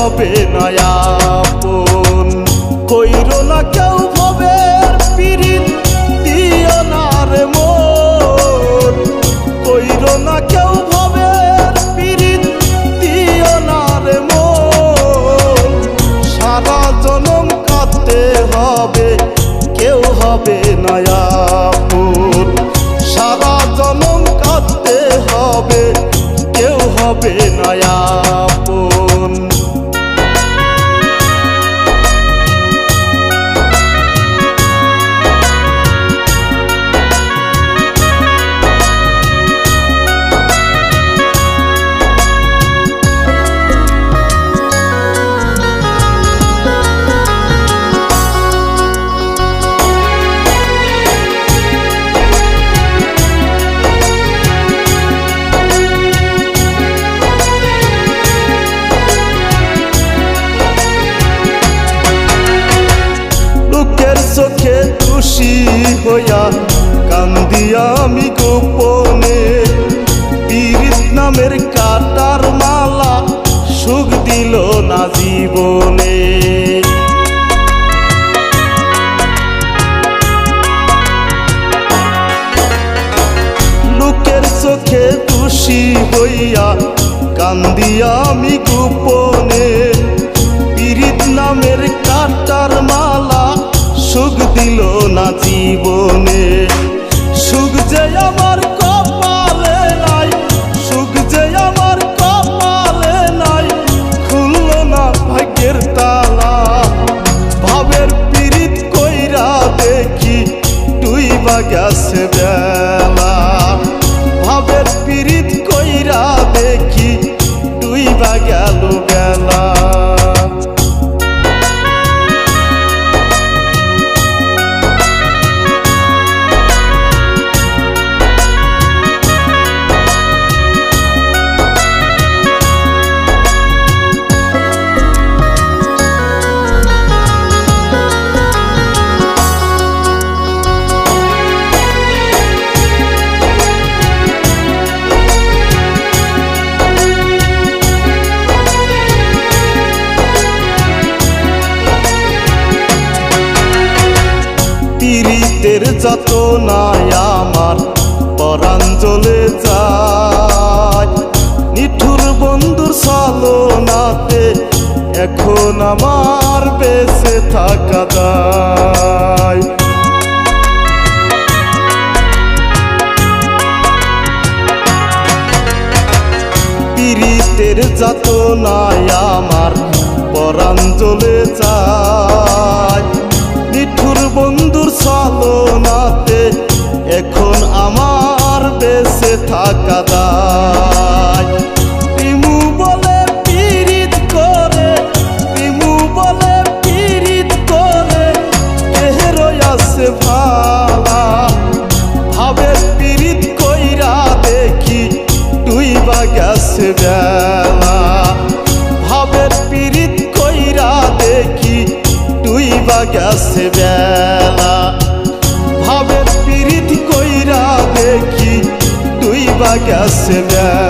হবে নয়াপন কইর না কেউ ভবের পিরিত, দিও না রে মন। কইর না কেউ ভবের পিরিত, দিও না রে মন। সারা জনম কাটতে হবে, কেউ হবে নয়াপন সারা জনম কাটতে হবে, কেউ হবে নয়াপন হইয়া কান্দি আমি গোপনে। পীরিত নামের কাটার মালা সুখ দিল না জীবনে। লোকের চোখে খুশি হইয়া কান্দি আমি গোপনে। পীরিত নামের কাটার মালা সুখ দিল না জীবনে। নাই আমার পরাণ যায়। নিঠুর বন্ধুর সালনাতে এখন আমার বেঁচে থাকা যায়। পীড়িতের যত নাই আমার পরাণ জ্বলে যায়। নিঠুর বন্ধুর সালনাতে এখন আমার বেঁচে থাকা দায়। তিমু বলে পীড়িত করে, তিমু বলে পীড়িত করে দেহেরই আছে ভালা। ভাবের পীড়িত কইরা দেখি তুই বা গেছে বেলা। ভাবের পীড়িত কইরা দেখি তুই বা গেছে বেলা। que acelhar